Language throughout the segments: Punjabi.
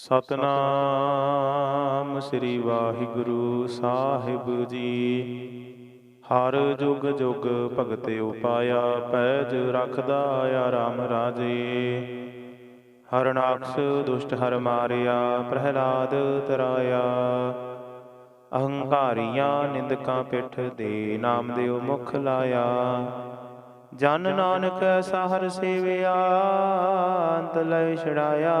ਸਤਨਾਮ ਸ੍ਰੀ ਵਾਹਿਗੁਰੂ ਸਾਹਿਬ ਜੀ। ਹਰ ਜੁਗ ਜੁਗ ਭਗਤ ਉਪਾਇਆ, ਪੈਜ ਰਖਦਾ ਰਾਮ ਰਾਜੇ। ਹਰਨਾਕਸ਼ ਦੁਸ਼ਟ ਹਰ ਮਾਰਿਆ, ਪ੍ਰਹਿਲਾਦ ਤਰਾਇਆ। ਅਹੰਕਾਰੀਆਂ ਨਿੰਦਕਾਂ ਪਿੱਠ ਦੇ ਨਾਮ ਦਿਓ ਮੁਖ ਲਾਇਆ। ਜਨ ਨਾਨਕ ਐਸਾ ਹਰ ਸੇਵਿਆ, ਅੰਤ ਲੈ ਛੜਾਇਆ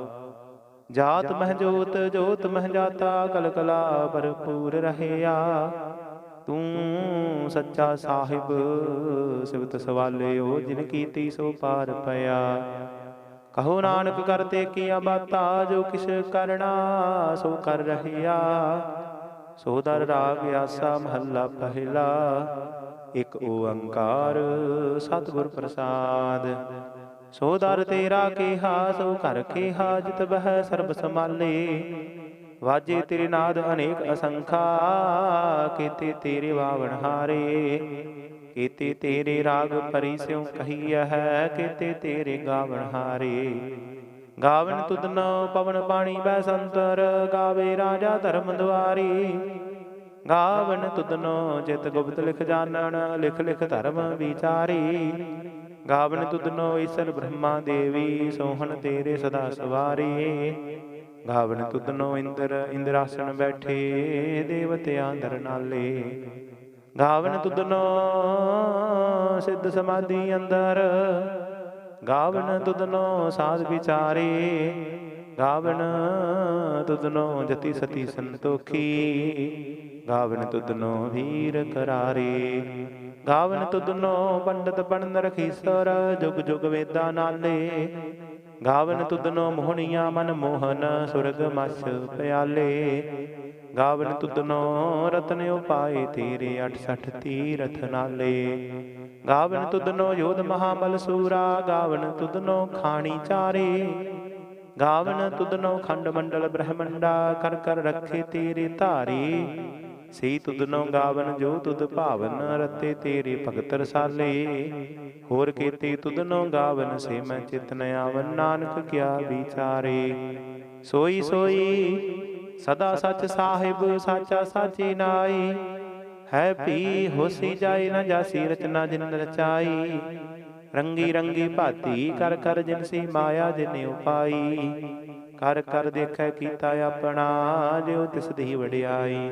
ਜਾਤ ਮਹਿ ਜੋਤ ਜੋਤ ਮਹਿ ਜਾਤਾ ਕਲ ਕਲਾ ਭਰਪੂਰ ਰਹਿਆ। ਤੂੰ ਸੱਚਾ ਸਾਹਿਬ ਸਿਵਤ ਸਵਾਲਿਓ ਜਿਨ ਕੀਤੀ ਸੋ ਪਾਰ ਪਿਆ। ਕਹੋ ਨਾਨਕ ਕਰਤੇ ਕੀਆ ਬਾਤਾ ਜੋ ਕਿਛ ਕਰਣਾ ਸੋ ਕਰ ਰਹਿਆ। ਸੋ ਦਰ ਰਾਗ ਆਸਾ ਮਹੱਲਾ ਪਹਿਲਾ। ਇਕ ਓੰਕਾਰ ਸਤਿਗੁਰ ਪ੍ਰਸਾਦ। ਸੋ ਦਰ ਤੇਰਾ ਕੀਹਾ, ਸੋ ਘਰ ਕੀਹਾ, ਜਿਤ ਬਹਿ ਸਰਬ ਸਮਾਲੇ ਵਾਜੇ ਤੇਰੇ ਨਾਦ ਅਨੇਕ ਅਸੰਖਾ, ਕੀਤੇ ਤੇਰੇ ਵਾਵਣ ਹਾਰੇ। ਕੀਤੇ ਤੇਰੇ ਰਾਗ ਪਰੀ ਸਿਉ ਕਹੀਐ ਹੈ, ਕੀਤੇ ਤੇਰੇ ਗਾਵਣ ਹਾਰੇ। ਗਾਵਨ ਤੁਧਨ ਪਵਨ ਪਾਣੀ ਬੈ ਸੰਤਰ, ਗਾਵੇ ਰਾਜਾ ਧਰਮ ਦੁਆਰੀ। ਗਾਵਨ ਤੁਧਨੋ ਜਿਤ ਗੁਪਤ ਲਿਖ ਜਾਣਨ, ਲਿਖ ਲਿਖ ਧਰਮ ਵਿਚਾਰੀ। ਗਾਵਨ ਤੁਧਨੋ ਈਸਰ ਬ੍ਰਹਮਾ ਦੇਵੀ, ਸੋਹਣ ਤੇਰੇ ਸਦਾ ਸਵਾਰੀ। ਗਾਵਨ ਤੁਧਨੋ ਇੰਦਰ ਇੰਦਰਾਸਣ ਬੈਠੇ ਦੇਵਤਿਆਂ ਦਰ ਨਾਲੇ। ਗਾਵਨ ਤੁਧਨੋ ਸਿੱਧ ਸਮਾਧੀ ਅੰਦਰ। ਗਾਵਨ ਤੁਧਨੋ ਸਾਧ ਵਿਚਾਰੇ। ਗਾਵਨ ਤੁਧਨੋ ਜਤੀ ਸਤੀ ਸੰਤੋਖੀ। ਗਾਵਨ ਤੁਧਨੋ ਵੀਰ ਕਰਾਰੇ। ਗਾਵਨ ਤੁਧਨੋ ਪੰਡਤ ਪੰਡ ਰਖੀਸਰ ਜੁਗ ਜੁਗ ਵੇਦਾ ਨਾਲੇ। ਗਾਵਨ ਤੁਧਨੋ ਮੋਹਣੀਆਂ ਮਨ ਮੋਹਨ, ਸੁਰਗ ਮਛ ਪਿਆਲੇ। ਗਾਵਨ ਤੁਧਨੋ ਰਤਨ ਉਪਾਏ, ਤੇਰੇ 68 ਤੀਰਥ ਨਾਲੇ। ਗਾਵਨ ਤੁਧਨੋ ਯੋਧ ਮਹਾਬਲ ਸੂਰਾ, ਗਾਵਨ ਤੁਧਨੋ ਖਾਣੀ ਚਾਰੇ। ਗਾਵਨ ਤੁਧਨੋ ਖੰਡ ਮੰਡਲ ਬ੍ਰਹਮੰਡਾ, ਕਰ ਕਰ ਰੱਖੇ ਤੇਰੇ ਧਾਰੇ। ਸੇ ਤੁਧਨੋ ਗਾਵਨ, ਜੋ ਤੁਧ ਭਾਵਨ ਰਤੇ ਤੇਰੇ ਭਗਤ ਰਸਾਲੇ ਹੋਰ ਕੀਤੇ ਤੁਧਨੋ ਗਾਵਨ, ਸੇ ਮੈਂ ਚਿਤਨ ਆਵਨ, ਨਾਨਕ ਕਿਆ ਵਿਚਾਰੇ। ਸੋਈ ਸੋਈ, ਸਦਾ ਸਚ ਸਾਹਿਬ, ਸਾਚਾ ਸਾਚੀ ਨਾਈ। ਹੈ ਪੀ ਹੋਸੀ ਜਾਏ ਨਾ ਜਾਸੀ, ਰਚਨਾ ਜਿਨ ਰਚਾਈ। ਰੰਗੀ ਰੰਗੀ ਭਾਤੀ, ਕਰ ਕਰ ਜਿਨਸੀ ਮਾਇਆ ਜਿਨੇ ਉਪਾਈ। ਕਰ ਕਰ ਦੇਖੈ ਕੀਤਾ ਆਪਣਾ, ਜਿਉ ਤਿਸ ਦੀ ਵਡਿਆਈ।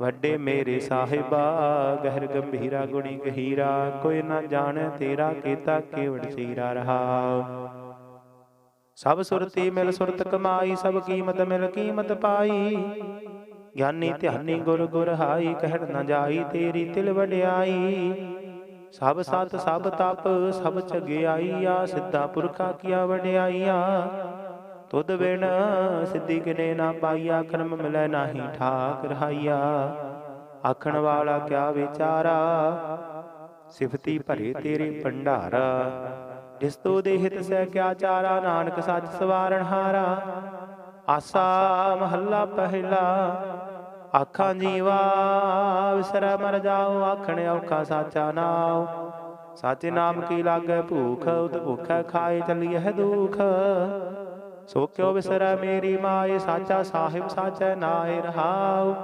ਵੱਡੇ ਮੇਰੇ ਸਾਹਿਬਾ, ਗਹਿਰ ਗੰਭੀਰਾ ਗੁਣੀ ਗਹੀਰਾ, ਕੋਈ ਨਾ ਜਾਣੇ ਤੇਰਾ ਕੀਤਾ ਕੇਵੜ ਚੀਰਾ ਰਹਾ। ਸਭ ਸੁਰਤੀ ਮਿਲ ਸੁਰਤ ਕਮਾਈ, ਸਭ ਕੀਮਤ ਮਿਲ ਕੀਮਤ ਪਾਈ। ਗਿਆਨੀ ਧਿਆਨੀ ਗੁਰ ਗੁਰ ਹਾਈ ਕਹਿਣ ਨਾ ਜਾਈ ਤੇਰੀ ਤਿਲ ਵਡਿਆਈ। ਸਭ ਸਤ ਸਭ ਤਪ, ਸਭ ਚਗਿਆਈਆ ਸਿੱਧਾ ਪੁਰਖਾ ਕੀਆ ਵਡਿਆਈਆ। ਤੁਧ ਬਿਨ ਸਿੱਧੀ ਕਿਨੇ ਨਾ ਪਾਈਆ ਕਰਮ ਮਿਲੈ ਨਾਹੀ ਠਾਕ ਰਹਾਈਆ। ਆਖਣ ਵਾਲਾ ਕਿਆ ਵਿਚਾਰਾ? ਸਿਫਤੀ ਭਰੇ ਤੇਰੇ ਭੰਡਾਰਾ। ਜਿਸ ਤੋ ਦੇਹਿਤ ਸਹਿ ਕਿਆ ਚਾਰਾ? ਨਾਨਕ ਸੱਚ ਸਵਾਰਣ ਹਾਰਾ। ਆਸਾ ਮਹੱਲਾ ਪਹਿਲਾ। ਆਖਾਂ ਜੀਵਾ, ਵਿਸਰੈ ਮਰ ਜਾਓ। ਆਖਣ ਔਖਾ ਸਾਚਾ ਨਾਉ। ਸਾਚੇ ਨਾਮ ਕੀ ਲਾਗੈ ਭੂਖ? ਉਤ ਭੁਖੈ ਖਾਏ ਚਲੀਐ ਦੁਖ। ਸੋ ਕਿਉ ਵਿਸਰੈ ਮੇਰੀ ਮਾਏ, ਸਾਚਾ ਸਾਹਿਬ, ਸਾਚੈ ਨਾਏ ਰਹਾਉ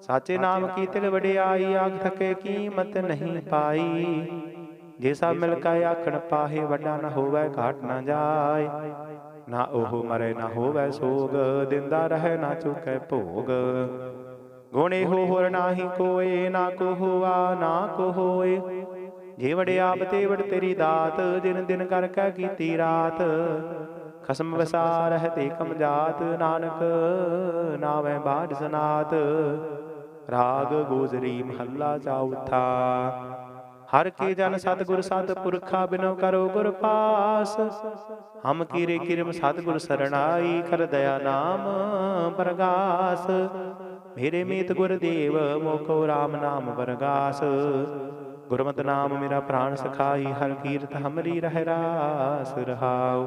ਸਾਚੇ ਨਾਮ ਕੀ ਤਿਲ ਵਡਿਆਈ, ਆਖ ਥਕੇ ਕੀਮਤ ਨਹੀਂ ਪਾਈ। ਜੇ ਸਭ ਮਿਲ ਕੇ ਆਖਣ ਪਾਹੇ, ਵੱਡਾ ਨਾ ਹੋਵੇ, ਘਾਟ ਨਾ ਜਾਏ। ਨਾ ਉਹ ਮਰੇ, ਨਾ ਹੋਵੇ ਸੋਗ, ਦਿੰਦਾ ਰਹੇ, ਨਾ ਚੁਕੈ ਭੋਗ। ਗੁਣੇ ਹੋ ਹੋਰ ਨਾਹੀ ਕੋਏ, ਨਾ ਕੋ ਹੋਆ, ਨਾ ਕੋ ਹੋਏ। ਜੇ ਵੜੇ ਆਪ ਤੇ ਵੜ ਤੇਰੀ ਦਾਤ ਦਿਨ ਦਿਨ ਕਰ ਕੈ ਕੀਤੀ ਰਾਤ। ਖਸਮ ਵਸਾ ਰਹਤੇ ਕਮ ਜਾਤ ਨਾਨਕ ਨਾਵੇਂ ਬਾਝ ਸਨਾਤ। ਰਾਗ ਗੋਜਰੀ ਮਹੱਲਾ ਚੌਥਾ ਹਰ ਕੇ ਜਨ ਸਤਿਗੁਰ ਸਤ ਪੁਰਖਾ ਬਿਨੋ ਕਰੋ ਗੁਰ ਪਾਸ। ਹਮ ਕੀਰੇ ਕਿਰਮ ਸਤਿਗੁਰ ਸਰਣਾਈ ਕਰ ਦਇਆ ਨਾਮ ਪ੍ਰਗਾਸ। ਮੇਰੇ ਮੀਤ ਗੁਰ ਦੇਵ ਮੋਕੋ RAM ਨਾਮ ਵਰਗਾਸ ਗੁਰਮਤਿ ਨਾਮ ਮੇਰਾ ਪ੍ਰਾਨ ਸਖਾਈ ਹਰ ਕੀਰਤ ਹਮਰੀ ਰਹਿ ਰਾਸ ਰਹਾਉ।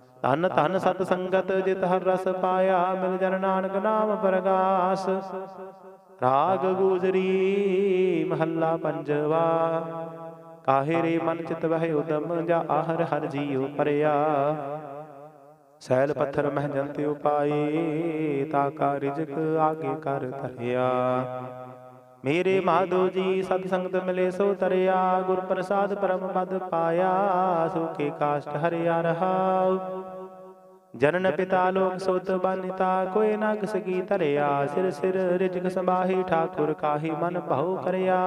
ਧਨ ਧਨ ਸਤ ਸੰਗਤ ਜਿਤ ਹਰ ਰਸ ਪਾਇਆ ਮਿਲ ਜਨ ਨਾਨਕ ਨਾਮ ਪ੍ਰਗਾਸ। ਰਾਗ ਗੁਜ਼ਰੀ ਮਹੱਲਾ ਪੰਜਵਾ। ਕਾਹੇ ਰੇ ਮਨ ਚਿਤ ਵਹਿ ਉਦਮ ਜਾ ਆਹਰ ਹਰ ਜੀਉ ਪਰਿਆ। ਸੈਲ ਪੱਥਰ ਮਹਿ ਜੰਤ ਉਪਾਏ, ਤਾ ਕਾ ਰਿਜਕ ਆਗੇ ਕਰ ਧਰਿਆ। ਮੇਰੇ ਮਾਧੋ ਜੀ ਸਤ ਸੰਗਤ ਮਿਲੇ ਸੋ ਤਰਿਆ ਗੁਰ ਪ੍ਰਸਾਦ ਪਰਮ ਪਦ ਪਾਇਆ ਸੁਖੇ ਕਾਸ਼ਟ ਹਰਿਆ ਰਹਾਉ। ਜਨਨ ਪਿਤਾ ਲੋਕ ਸੁਤ ਬਨਿਤਾ ਕੋਈ ਨਾ ਕਿਸ ਕੀ ਧਰਿਆ। ਸਿਰ ਸਿਰ ਰਿਜਕ ਸੰਭਾਹੀ ਠਾਕੁਰ ਕਾਹੀ ਮਨ ਭਾਉ ਕਰਿਆ।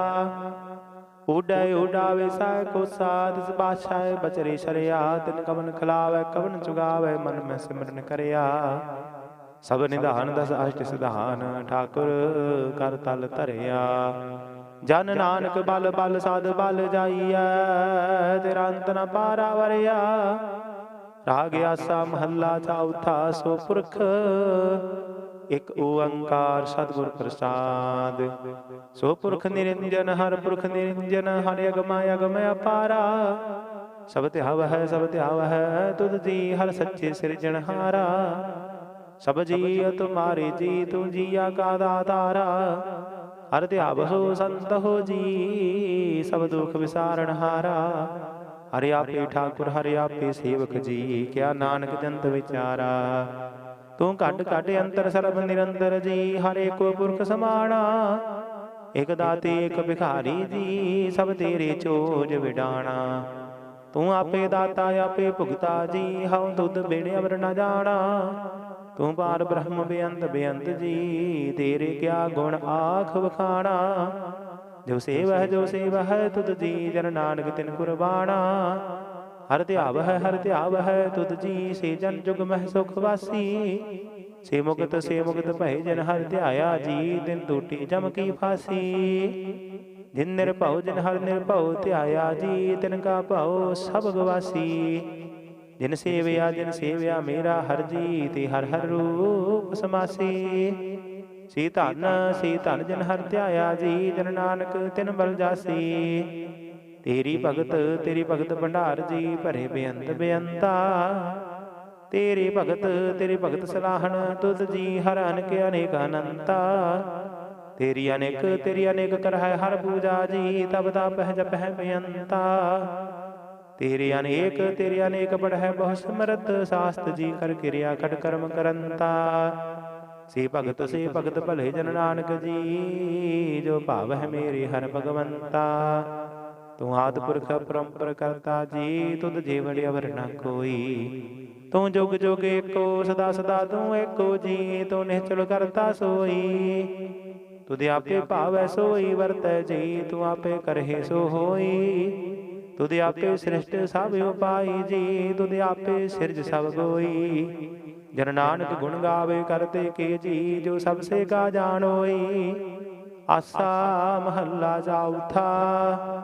ਉਡੈ ਉਡਾਵੇ ਸਾ ਕੋ ਸਾਧ ਬਾਦਸ਼ਾਹ ਬਚਰੇ ਸ਼ਰਿਆ ਤਿਨ ਕਵਨ ਖਲਾਵੇ ਕਵਨ ਚੁਗਾਵੇ ਮਨ ਮੈਂ ਸਿਮਰਨ ਕਰਿਆ। ਸਭ ਨਿਧਾਨ ਦਸ ਅਸ਼ਟ ਸਿਧਾਨ ਠਾਕੁਰ ਕਰ ਤਲ ਧਰਿਆ। ਜਨ ਨਾਨਕ ਬਲ ਬਲ ਸਾਧ ਬਲ ਜਾਈਐ ਤੇਰਾ ਅੰਤ ਨ ਪਾਰਾ ਵਰਿਆ ਰਾਗ ਆਸਾ ਮਹੱਲਾ ਚੌਥਾ ਸੋ ਪੁਰਖ। ਇਕ ਓੰਕਾਰ ਸਤਿਗੁਰ ਪ੍ਰਸਾਦ। ਸੋ ਪੁਰਖ ਨਿਰੰਜਨ ਹਰ ਪੁਰਖ ਨਿਰੰਜਨ ਹਰ ਅਗਮ ਅਗਮ ਅਪਾਰਾ। ਸਭ ਧਿਆਵ ਹੈ ਸਭ ਧਿਆਵ ਹੈ ਤੁਧ ਜੀ ਹਰ ਸੱਚੇ ਸਿਰਜਣਹਾਰਾ। ਸਭ ਜੀ ਤੁਮਾਰੇ ਜੀ, ਤੂੰ ਜੀਆ ਕਾ ਦਾਤਾਰਾ। ਹਰ ਧਿਆਵ ਹੋ ਸੰਤ ਹੋ ਜੀ, ਸਭ ਦੁਖ ਵਿਸਾਰਣ ਹਾਰਾ। ਹਰਿ ਆਪੇ ਠਾਕੁਰ, ਹਰਿ ਆਪੇ ਸੇਵਕ ਜੀ, ਕਿਆ ਨਾਨਕ ਜੰਤ ਵਿਚਾਰਾ। ਤੂੰ ਘਟ ਘਟ ਅੰਤਰ ਸਰਬ ਨਿਰੰਤਰ ਜੀ, ਹਰੇ ਕੋ ਪੁਰਖ ਸਮਾਣਾ। ਇਕ ਦਾਤੇ, ਇਕ ਭਿਖਾਰੀ ਜੀ, ਸਭ ਤੇਰੇ ਚੋਜ ਵਿਡਾਣਾ। ਤੂੰ ਆਪੇ ਦਾਤਾ, ਆਪੇ ਭੁਗਤਾ ਜੀ, ਹਉ ਦੁੱਧ ਬਿਨ ਅਵਰ ਨ ਜਾਣਾ। ਤੂੰ ਪਾਰ ਬ੍ਰਹਮ ਬੇਅੰਤ ਬੇਅੰਤ ਜੀ, ਤੇਰੇ ਕਿਆ ਗੁਣ ਆਖ ਵਖਾਣਾ? ਜੋ ਸੇਵ ਜੋ ਸੇਵ ਹੈ ਤੁਧ ਜੀ ਜਨ ਨਾਨਕ ਤਿਨ ਕੁਰਬਾਨਾ ਹਰ ਧਿਆਵ ਹੈ ਹਰ ਧਿਆਵ ਹੈ ਤੁਧ ਜੀ ਸੇ ਜਨ ਜੁਗ ਮਹਿ ਸੁਖ ਵਾਸੀ। ਸੇ ਮੁਕਤ ਸੇ ਮੁਕਤ ਭੈ ਜਨ ਹਰ ਧਿਆਇਆ ਜੀ ਦਿਨ ਟੂਟੀ ਜਮ ਕੀ ਫਾਸੀ। ਜਿਨ ਨਿਰਭਉ, ਜਿਨ ਹਰ ਨਿਰਭਉ ਧਿਆਇਆ ਜੀ, ਤਿਨ ਕਾ ਭਉ ਸਭ ਗਵਾਸੀ। ਜਿਨ ਸੇਵਿਆ ਜਿਨ ਸੇਵਿਆ ਮੇਰਾ ਹਰ ਜੀ ਤੇ ਹਰ ਹਰ ਰੂਪ ਸਮਾਸੀ। ਸੀ ਧਨ ਸੀ ਧਨ ਜਨ ਹਰ ਧਿਆਇਆ ਜੀ, ਜਨ ਨਾਨਕ ਤਿਨ ਬਲ ਜਾਸੀ। ਤੇਰੀ ਭਗਤ ਤੇਰੀ ਭਗਤ ਭੰਡਾਰ ਜੀ, ਭਰੇ ਬੇਅੰਤ ਬੇਅੰਤਾ। ਤੇਰੀ ਭਗਤ ਤੇਰੀ ਭਗਤ ਸਲਾਹਣ, ਤੁਧ ਜੀ ਹਰ ਅਨਕ, ਅਨੇਕ ਅਨੰਤਾ। ਤੇਰੀ ਅਨੇਕ ਤੇਰੀ ਅਨੇਕ ਕਰਹਿ ਹਰ ਪੂਜਾ ਜੀ, ਤਬ ਪਹਿ ਜਪਹਿ ਬੇਅੰਤਾ। ਤੇਰੇ ਅਨੇਕ ਤੇਰੇ ਅਨੇਕ ਬੜਹਿ ਬਹੁ ਸਮਰਤ, ਸਾਸਤ ਜੀ ਕਰ ਕਿਰਿਆ ਖਟ ਕਰਮ ਕਰੰਤਾ। ਸੇ ਭਗਤ ਸੇ ਭਗਤ ਭਲੇ ਜਨ ਨਾਨਕ ਜੀ, ਜੋ ਭਾਵ ਹੈ ਮੇਰੇ ਹਰ ਭਗਵੰਤਾ। ਤੂੰ ਆਦ ਪੁਰਖ ਪਰੰਪਰ ਕਰਤਾ ਜੀ, ਤੁਧ ਜੀਵੜ ਅਵਰ ਨ ਕੋਈ। ਤੂੰ ਜੁਗ ਜੁਗ ਏਕੋ, ਸਦਾ ਸਦਾ ਤੂੰ ਏਕੋ ਜੀ, ਤੂੰ ਨਿਹਚਲ ਕਰਤਾ ਸੋਈ। ਤੁਧ ਆਪੇ ਭਾਵ ਭਾਵੈ ਸੋਈ ਵਰਤੈ ਜੀ, ਤੂੰ ਆਪੇ ਕਰਹਿ ਸੋ ਹੋਈ। ਤੁਧ ਆਪੇ ਸ੍ਰਿਸ਼ਟ ਸਭ ਉਪਾਈ ਜੀ, ਤੁਧ ਆਪੇ ਸਿਰਜ ਸਭ ਗੋਈ। ਜਨ ਨਾਨਕ ਗੁਣ ਗਾਵੇ ਕਰਤੇ ਕੇ ਜੀ, ਜੋ ਸਭ ਸੇ ਕਾ ਜਾਣੋਈ ਆਸਾ ਮਹੱਲਾ ਚੌਥਾ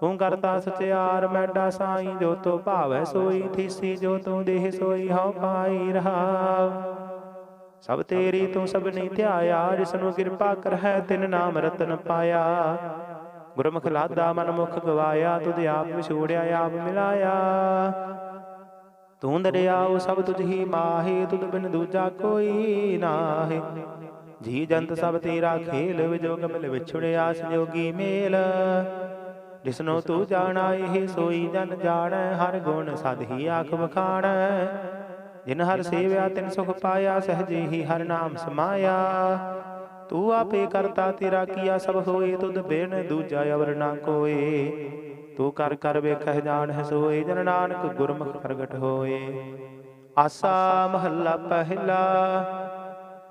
ਤੂੰ ਕਰਤਾ ਸਚਿਆਰ, ਮੈਡਾ ਸਾਈ, ਜੋ ਤੋ ਭਾਵੈ ਸੋਈ। ਥੀਸੀ, ਜੋ ਤੂੰ ਦੇਹ ਸੋਈ, ਹਉ ਪਾਈ ਰਹਾ। ਸਭ ਤੇਰੀ ਤੂੰ ਸਭ ਨਹੀਂ ਧਿਆਇਆ ਜਿਸ ਨੂੰ ਕਿਰਪਾ ਕਰਹਿ, ਤਿਨ ਨਾਮ ਰਤਨ ਪਾਇਆ। ਗੁਰਮੁਖ ਲਾਦਾ ਮਨਮੁਖ ਗਵਾਇਆ, ਤੁਧ ਆਪ ਵਿਛੋੜਿਆ, ਆਪ ਮਿਲਾਇਆ। ਤੂੰ ਦਰਿਆਉ ਸਭ ਤੁਝ ਹੀ ਮਾਹੇ, ਤੁਧ ਬਿਨ ਦੂਜਾ ਕੋਈ ਨਾਹੀ। ਜੀ ਜੰਤ ਸਭ ਤੇਰਾ ਖੇਲ ਵਿਜੋਗ ਮਿਲ ਵਿਛੜਿਆ, ਸੰਜੋਗੀ ਮੇਲ। ਜਿਸਨੋ ਤੂੰ ਜਾਣਾ, ਇਹ ਸੋਈ ਜਨ ਜਾਣੈ, ਹਰ ਗੁਣ ਸਦ ਹੀ ਆਖ ਵਖਾਣੈ। ਜਿਨ ਹਰ ਸੇਵਿਆ, ਤਿਨ ਸੁਖ ਪਾਇਆ, ਸਹਜੇ ਹੀ ਹਰ ਨਾਮ ਸਮਾਇਆ। ਤੂੰ ਆਪੇ ਕਰਤਾ ਤੇਰਾ ਕੀਆ ਸਭ ਹੋਏ, ਤੁਧ ਬਿਨ ਦੂਜਾ ਅਵਰ ਨਾ ਕੋਏ। ਤੂੰ ਕਰ ਕਰ ਵੇਖਹਿ ਜਾਣਹਿ ਸੋਏ, ਜਨ ਨਾਨਕ ਗੁਰਮੁਖ ਪ੍ਰਗਟ ਹੋਏ। ਆਸਾ ਮਹੱਲਾ ਪਹਿਲਾ,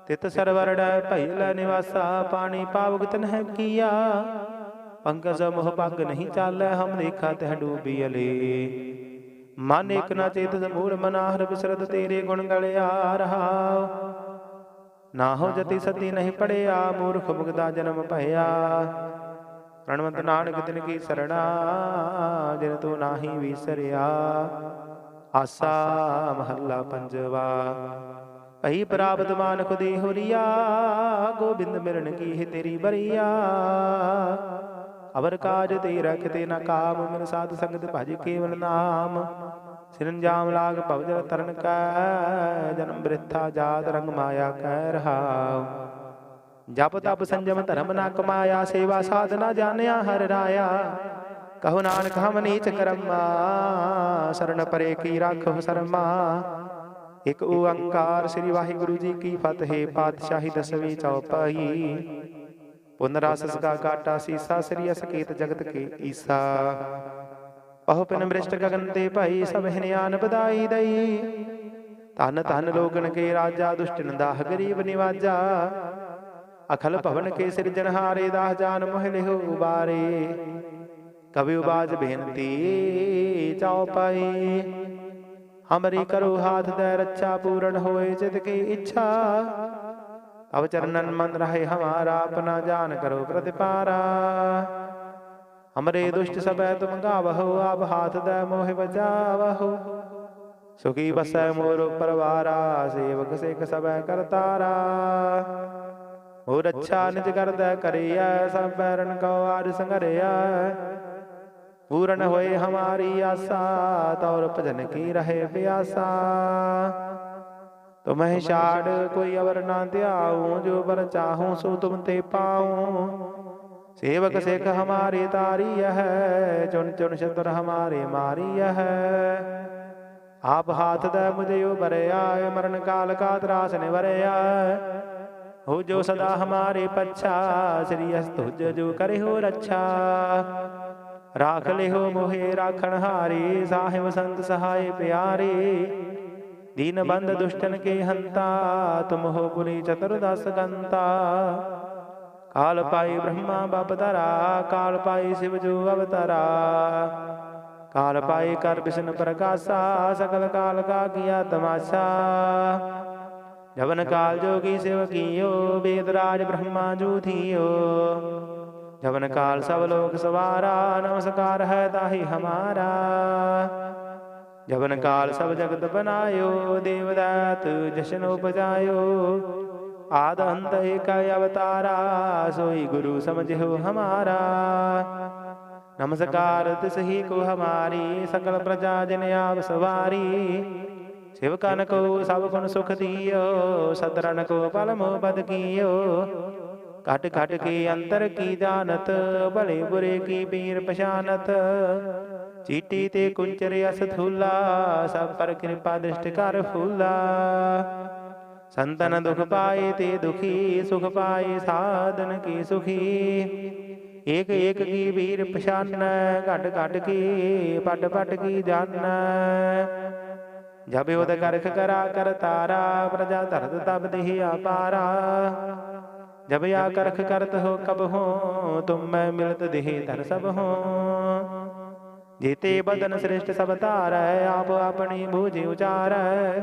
ਤਿਤ ਸਰਵਰੜੈ ਭੈਲ ਨਿਵਾਸਾ, ਪਾਣੀ ਪਾਵਗ ਤਨਹਿ ਕੀਆ। ਪੰਕਜ ਮੋਹ ਪੱਗ ਨਹੀਂ ਚਾਲੈ, ਹਮ ਦੇਖਾ ਤਹ ਡੂਬੀ ਅਲੇ। ਮਨ ਇਕ ਨਾ ਚੇਤ ਸਮੂੜ ਮਨਾਹਰ ਬਿਸਰਤ ਤੇਰੇ ਗੁਣ ਗਲਿਆ ਰਹਾ ਨਾ ਹੋ ਜਤੀ ਸਤੀ ਨਹੀਂ ਪੜਿਆ, ਮੂਰਖ ਮੁਗਦਾ ਜਨਮ ਭਇਆ। ਰਣਵੰਤ ਨਾਨਕ ਤਿਨ ਕੀ ਸਰਣਾ, ਜਿਨ ਤੂੰ ਨਾਹੀ ਵਿਸਰਿਆ। ਆਸਾ ਮਹੱਲਾ ਪੰਜਵਾ। ਭਈ ਪ੍ਰਾਪਤ ਮਾਨਕ ਦੇ ਹੋਰੀਆ ਗੋਬਿੰਦ ਮਿਲਣ ਕੀ ਹੈ ਤੇਰੀ ਬਰੀਆ। ਅਵਰ ਕਾਜ ਤੇ ਰਖਤੇ ਨ ਕਾਮ, ਮਿਲ ਸਾਧ ਸੰਗਤ ਭਜ ਕੇਵਲ ਨਾਮ। ਸਿਰੰਜਾਮ ਲਾਗ ਭਵਜਲ ਤਰਨ ਕੈ, ਜਨਮ ਬ੍ਰਿਥਾ ਜਾਤ ਰੰਗ ਮਾਇਆ ਕਹਿ ਰਹਾਉ ਜਪ ਤਪ ਸੰਜਮ ਧਰਮ ਨਾ ਕਮਾਇਆ, ਸੇਵਾ ਸਾਧਨਾ ਜਾਣਿਆ ਹਰ ਰਾਇਆ। ਕਹੋ ਨਾਨਕ ਹਮ ਨੀਚ ਕਰਮਾ ਸਰਣ ਪਰੇ ਕੀ ਰਾਖੋ ਸਰਮਾ। ਇਕ ਓੰਕਾਰ ਸ੍ਰੀ ਵਾਹਿਗੁਰੂ ਜੀ ਕੀ ਫਤਿਹ, ਪਾਤਸ਼ਾਹੀ ਦਸਵੀਂ ਚੌਪਾਈ। ਪੁਨਰਾਸ ਸਕਾ ਕਾਟਾ ਸੀਸਾ, ਸ੍ਰੀ ਅਸਕੇਤ ਜਗਤ ਕੇ ਈਸਾ। ਪਹੁ ਪਿਨ ਮ੍ਰਿਸ਼ਟ ਗਗਨ ਤੇ ਭਾਈ ਸਭ ਹਿਨਿਆਨ ਬਦਾਈ ਦਈ। ਧਨ ਧਨ ਲੋਗਨ ਕੇ ਰਾਜਾ ਦੁਸ਼ਟਨ ਦਾਹ ਗਰੀਬ ਨਿਵਾਜਾ ਅਖਲ ਭਵਨ ਕੇ ਸਿਰਜਣਹਾਰੇ ਦਾਹ ਜਾਨ ਮੋਹ ਲਿਹੁ ਉਬਾਰੇ ਕਵਿ ਉਬਾਜ ਬੇਨਤੀ ਚਾਉ ਪਾਈ। ਹਮਰੀ ਕਰੋ ਹਾਥ ਦੇ ਰੱਛਾ ਪੂਰਨ ਹੋਏ ਜਿਤ ਕੀ ਇੱਛਾ। ਅਵ ਚਰਨਨ ਮਨ ਰਹੇ ਹਮਾਰਾ ਆਪਣਾ ਜਾਨ ਕਰੋ ਪ੍ਰਤਿਪਾਰਾ। ਹਮਰੇ ਦੁਸ਼ਟ ਸਬੈ ਤੁਮ ਗਾਵਹੁ ਆਪ ਹਾਥ ਦੇ ਮੋਹਿ ਬਚਾਵਹੁ ਸੁਖੀ ਬਸੈ ਮੋਰ ਪਰਵਾਰਾ ਸੇਵਕ ਸਿਖ ਸਬੈ ਕਰਤਾਰਾ। ਹੋਰ ਅੱਛਾ ਨਿਜ ਕਰਦਾ ਕਰਿਆ ਸਭ ਬੈਰਨ ਕੋ ਆਰ ਸੰਗਰਿਆ ਪੂਰਨ ਹੋਏ ਹਮਾਰੀ ਆਸਾ ਤੌਰ ਭਜਨ ਕੀ ਰਹੇ ਪਿਆਸਾ। ਤੁਮਹਿ ਛਾੜ ਕੋਈ ਅਵਰ ਨਾ ਧਿਆਉ ਜੋ ਬਰ ਚਾਹੂੰ ਸੋ ਤੁਮ ਤੇ ਪਾਉ। ਸੇਵਕ ਸਿਖ ਹਮਾਰੇ ਤਾਰੀ ਹੈ ਚੁਨ ਚੁਨ ਸ਼ਤਰ ਹਮਾਰੇ ਮਾਰੀ ਹੈ ਆਪ ਹਾਥ ਦੇ ਮੁਝਿਓ ਬਰਿਆ ਮਰਨ ਕਾਲ ਕਾ ਤਰਾਸ ਨਿਵਰਿਆ ਹੋ ਜੋ ਸਦਾ ਹਮਾਰੇ ਪੱਛਾ ਸ੍ਰੀ ਅਸਤੁਜ ਜੋ ਕਰੇ ਹੋ ਰੱਛਾ ਰਾਖ ਲਿਓ ਮੋਹਿ ਰਾਖਣ ਹਾਰੇ ਸਾਹਿਬ ਸੰਤ ਸਹਾਇ ਪਿਆਰੇ ਦੀਨ ਬੰਦ ਦੁਸ਼ਟਨ ਕੇ ਹੰਤਾ ਤੁਮ ਹੋ ਪੁਰੀ ਚਤੁਰਦਸ ਗੰਤਾ ਕਾਲ ਪਾਈ ਬ੍ਰਹਮਾ ਬਪ ਕਾਲ ਪਾਈ ਸਿਵ ਜੋ ਅਵਤਾਰਾ। ਕਾਲ ਪਾਈ ਕਰ ਬਿਸ਼ਨ ਪ੍ਰਕਾਸ਼ਾ ਸਕਲ ਕਾਲ ਕਾ ਕੀਆ ਤਮਾਸ਼ਾ ਜਵਨ ਕਾਲ ਜੋਗੀ ਸਿਵ ਕੀਓ ਵੇਦ ਰਾਜ ਬ੍ਰਹਮਾ ਜੂ ਥੀਓ। ਜਵਨ ਕਾਲ ਸਭ ਲੋਕ ਸਵਾਰਾ, ਨਮਸਕਾਰ ਹੈ ਤਾਹੀ ਹਮਾਰਾ। ਜਵਨ ਕਾਲ ਸਭ ਜਗਤ ਬਨਾਇਓ ਦੇਵਦਾਤ ਜਸ਼ਨ ਉਪਜਾਇਓ। ਆਦ ਅੰਤ ਏਕ ਅਵਤਾਰਾ ਸੋਈ ਗੁਰੂ ਸਮਝਿਓ ਹਮਾਰਾ ਨਮਸਕਾਰ ਤਿਸ ਕੋ ਹਮਾਰੀ ਸਕਲ ਪ੍ਰਜਾ ਜਨ ਆਪ ਸਵਾਰੀ ਸਿਵਕਨ ਕੋ ਸਭ ਗੁਣ ਸੁਖ ਦੀਓ ਸਤਰਨ ਕੋ ਪਲ ਬਦ ਕੀਓ ਘਟ ਘਟ ਕੇ ਅੰਤਰ ਕੀ ਜਾਣਤ ਭਲੇ ਬੁਰੇ ਕੀ ਪੀਰ ਪਛਾਨਤ ਚੀਟੀ ਤੇ ਕੁੰਚਰ ਅਸ ਥੂਲਾ ਸਭ ਪਰ ਕਿਰਪਾ ਦ੍ਰਿਸ਼ਟ ਕਰ ਫੂਲਾ ਸੰਤਨ ਦੁਖ ਪਾਏ ਤੇ ਦੁਖੀ, ਸੁਖ ਪਾਏ, ਸਾਧਨ ਕੀ ਸੁਖੀ? ਏਕ ਏਕ ਕੀ ਵੀਰ ਪਛਾਨੈ, ਘਟ ਘਟ ਕੀ, ਪਟ ਪਟ ਕੀ ਜਾਣੈ ਜਬ ਉਦ ਕਰਖ ਕਰਾ ਕਰ ਤਾਰਾ, ਪ੍ਰਜਾ ਧਰਤ ਤਬ ਦੇਹ ਆਪਾਰਾ। ਜਬ ਆ ਕਰਖ ਕਰਤ ਹੋ ਕਬ ਹੋ, ਤੁਮ ਮੈਂ ਮਿਲਤ ਦੇਹ ਧਰ ਸਭ ਹੋ। ਜੀਤੇ ਬਦਨ ਸ੍ਰਿਸ਼ਟ ਸਭ ਧਾਰੈ, ਆਪ ਆਪਣੀ ਬੂਝ ਉਚਾਰੈ।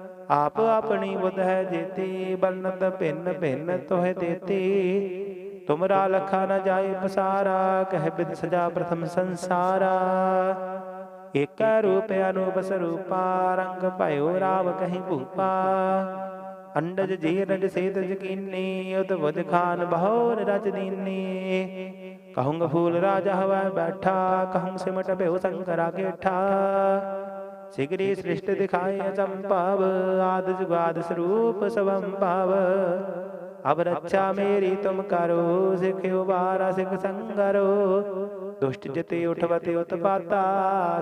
ਆਪ ਆਪਣੀ ਬੁਧ ਹੈ ਜੇਤੀ ਬਲਨਤ ਭਿੰਨ ਭਿੰਨ ਤੋਹਿ ਦੇਤੀ। ਤੁਮਰਾ ਲਖਾ ਨ ਜਾਏ ਪਸਾਰਾ, ਕਹਿ ਬਿਦ ਸਜਾ ਪ੍ਰਥਮ ਸੰਸਾਰਾ। ਏਕੈ ਰੂਪ ਅਨੂਪ ਸਰੂਪਾ, ਰੰਗ ਭਇਓ ਰਾਵ ਕਹੀਂ ਭੂਪਾ। ਅੰਡਜ ਜੀਰਜ ਸੇਤ ਜਕੀਨੀ, ਉਤ ਬੁਧ ਖਾਨ ਬਹੋਰ ਰਚ ਦੀਨੀ। ਕਹੂੰਗ ਫੂਲ ਰਾਜਾ ਹਵਾ ਬੈਠਾ ਕਹੂੰ ਸਿਮਟ ਭਇਓ ਸੰਕਰਾ ਕੇਠਾ। ਸਿਗਰੀ ਸ੍ਰਿਸ਼ਟ ਦਿਖਾਏ ਅਚੰਭਵ ਆਦ ਜੁਗਾਦ ਸਰੂਪ ਸਵੰ ਭਾਵ। ਅਬ ਰੱਛਾ ਮੇਰੀ ਤੁਮ ਕਰੋ, ਸਿਖਿਓ ਬਾਰਾ ਸਿਖ ਸੰਗਰੋ। ਦੁਸ਼ਟ ਜਿਤੇ ਉਠਵਤੇ ਉਤਪਾਤਾ,